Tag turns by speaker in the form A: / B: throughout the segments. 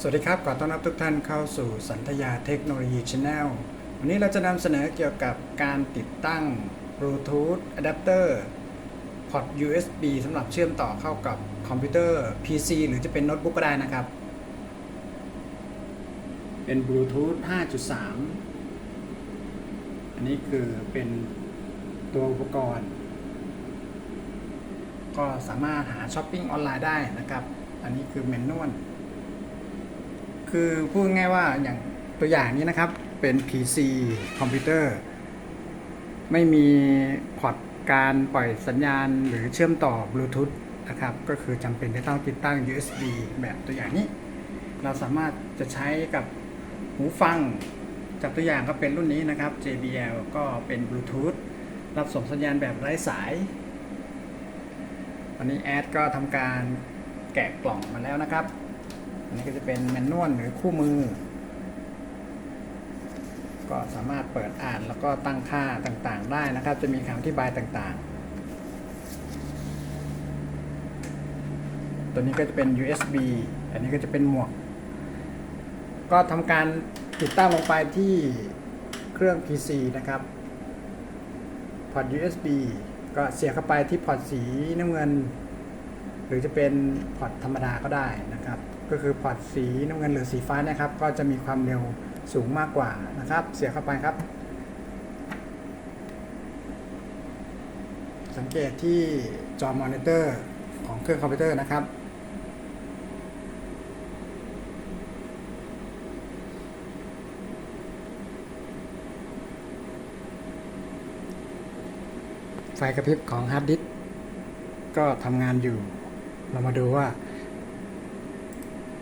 A: สวัสดีครับขอต้อนรับทุกท่านเข้าสู่สันทยาเทคโนโลยีช n แนลวันนี้เราจะนำเสนอเกี่ยวกับการติดตั้ง Bluetooth Adapter พอร์ต USB สำหรับเชื่อมต่อเข้ากับคอมพิวเตอร์ PC หรือจะเป็นโน้ตบุ๊กก็ได้นะครับ เป็น Bluetooth 5.3 อันนี้คือเป็นตัวอุปกรณ์ ก็สามารถหาช้อปปิ้งออนไลน์ได้นะครับ อันนี้คือแมนนวล คือพูดง่ายว่าอย่างตัวอย่างนี้นะครับเป็น PC คอมพิวเตอร์ ไม่มีพอร์ตการปล่อยสัญญาณหรือเชื่อมต่อบลูทูธนะครับ ก็คือจำเป็นที่ต้องติดตั้ง USB แบบตัวอย่างนี้ เราสามารถจะใช้กับหูฟัง จากตัวอย่างก็เป็นรุ่นนี้นะครับ JBL ก็เป็นบลูทูธรับส่งสัญญาณแบบไร้สาย วันนี้แอดก็ทำการแกะกล่องมาแล้วนะครับ อันนี้ก็จะเป็นแมนนวลหรือคู่มือ ก็สามารถเปิดอ่านแล้วก็ตั้งค่าต่างๆ ได้นะครับ จะมีคำอธิบายต่างๆ ตัวนี้ก็จะเป็น USB อันนี้ก็จะเป็นหมวก ก็ทำการติดตั้งลงไปที่เครื่อง PC นะครับพอร์ต USB ก็เสียบเข้าไปที่พอร์ตสีน้ำเงิน หรือจะเป็นพอร์ตธรรมดาก็ได้นะครับก็คือพอร์ตสีน้ำเงินหรือสีฟ้านะครับ ก็จะมีความเร็วสูงมากกว่านะครับ เสียเข้าไปครับ สังเกตที่จอมอนิเตอร์ของเครื่องคอมพิวเตอร์นะครับไฟกระพริบของฮาร์ดดิสก์ก็ทำงานอยู่ เรามาดูว่า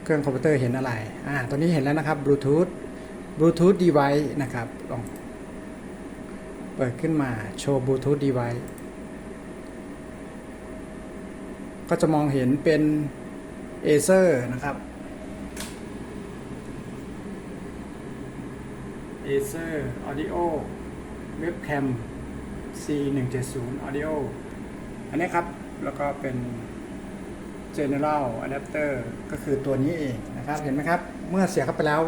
A: เครื่องคอมพิวเตอร์เห็นอะไร อ่าตัวนี้เห็นแล้วนะครับบลูทูธบลูทูธดีไวซ์นะครับ ลองเปิดขึ้นมา โชว์บลูทูธดีไวซ์ก็จะมองเห็นเป็นเอเซอร์นะครับ Acer Audio Webcam C170 Audio อันนี้ครับ แล้วก็เป็น General Adapter ก็คือตัวนี้เองนะครับ เห็นไหมครับ เมื่อเสียบเข้าไปแล้ว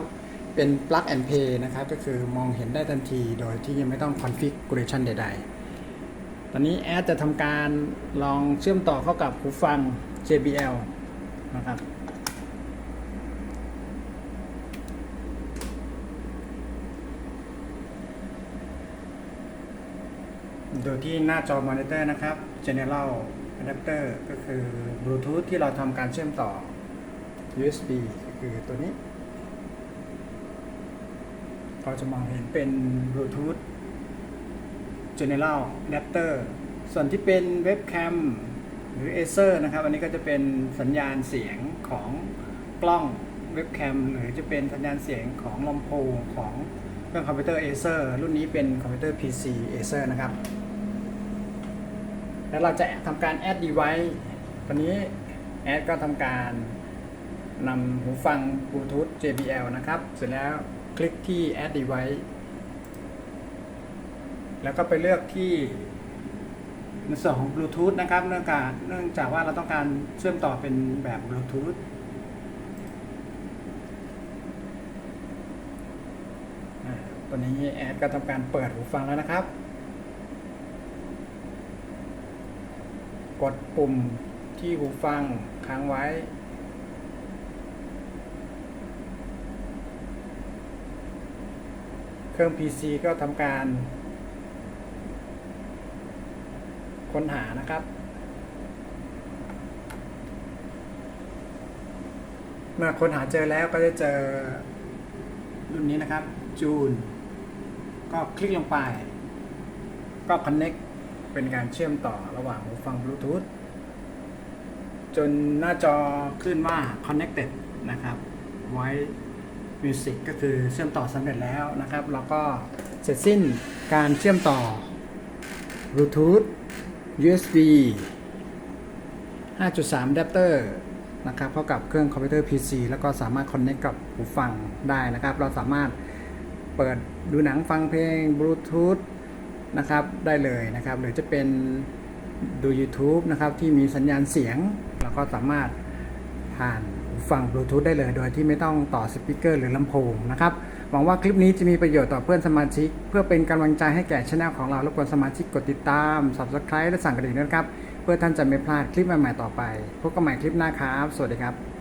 A: เป็น Plug and Play นะครับ ก็คือมองเห็นได้ทันทีโดยที่ยังไม่ต้อง Configuration ใด ๆ ตอนนี้แอดจะทำการลองเชื่อมต่อเข้ากับหูฟัง JBL นะครับดูที่หน้าจอมอนิเตอร์นะครับ General Adapter ก็คือ บลูทูธที่เราทำการเชื่อมต่อ USB ก็คือตัวนี้ เราจะมองเห็นเป็นบลูทูธ General Adapter ส่วนที่เป็นเว็บแคมหรือ Acer นะครับ อันนี้ก็จะเป็นสัญญาณเสียงของกล้องเว็บแคมหรือจะเป็นสัญญาณเสียงของลำโพงของเครื่องคอมพิวเตอร์ Acer รุ่นนี้เป็นคอมพิวเตอร์ PC Acer นะครับ แล้วเราจะทำการ add device ตอนนี้แอดก็ทำการนำหูฟัง Bluetooth JBL นะครับ เสร็จแล้วคลิกที่ add device แล้วก็ไปเลือกที่ในส่วนของ Bluetooth นะครับ เนื่องจากเนื่องจากว่าเราต้องการเชื่อมต่อเป็นแบบ Bluetooth ตอนนี้แอดก็ทำการเปิดหูฟังแล้วนะครับ กดปุ่ม ที่หูฟังค้างไว้ เครื่อง PC ก็ทำการ ค้นหานะครับ เมื่อค้นหาเจอแล้วก็จะเจอ รุ่นนี้นะครับ จูน ก็คลิกลงไป ก็ Connect เป็นการเชื่อมต่อระหว่างหูฟังบลูทูธ จนหน้าจอขึ้นว่า connected นะครับไว้ music ก็คือเชื่อมต่อสำเร็จแล้วนะครับ แล้วก็เสร็จสิ้นการเชื่อมต่อ Bluetooth USB 5.3 adapter นะครับเข้ากับเครื่องคอมพิวเตอร์ PC แล้วก็สามารถ connect กับหูฟังได้นะครับ เราสามารถเปิดดูหนังฟังเพลง Bluetooth นะครับได้เลยนะครับ หรือจะเป็นดู YouTube นะครับ ที่มีสัญญาณเสียง ก็สามารถผ่านฟังบลูทูธได้เลย โดยที่ไม่ต้องต่อสปีกเกอร์หรือลำโพงนะครับ หวังว่าคลิปนี้จะมีประโยชน์ต่อเพื่อนสมาชิก เพื่อเป็นกำลังใจให้แก่ช anel ของเรารบกวนสมาชิกกดติดตาม subscribe และสั่งกระดิ่งด้วยนะครับ เพื่อท่านจะไม่พลาดคลิปใหม่ๆต่อไป พบกันใหม่คลิปหน้าครับ สวัสดีครับ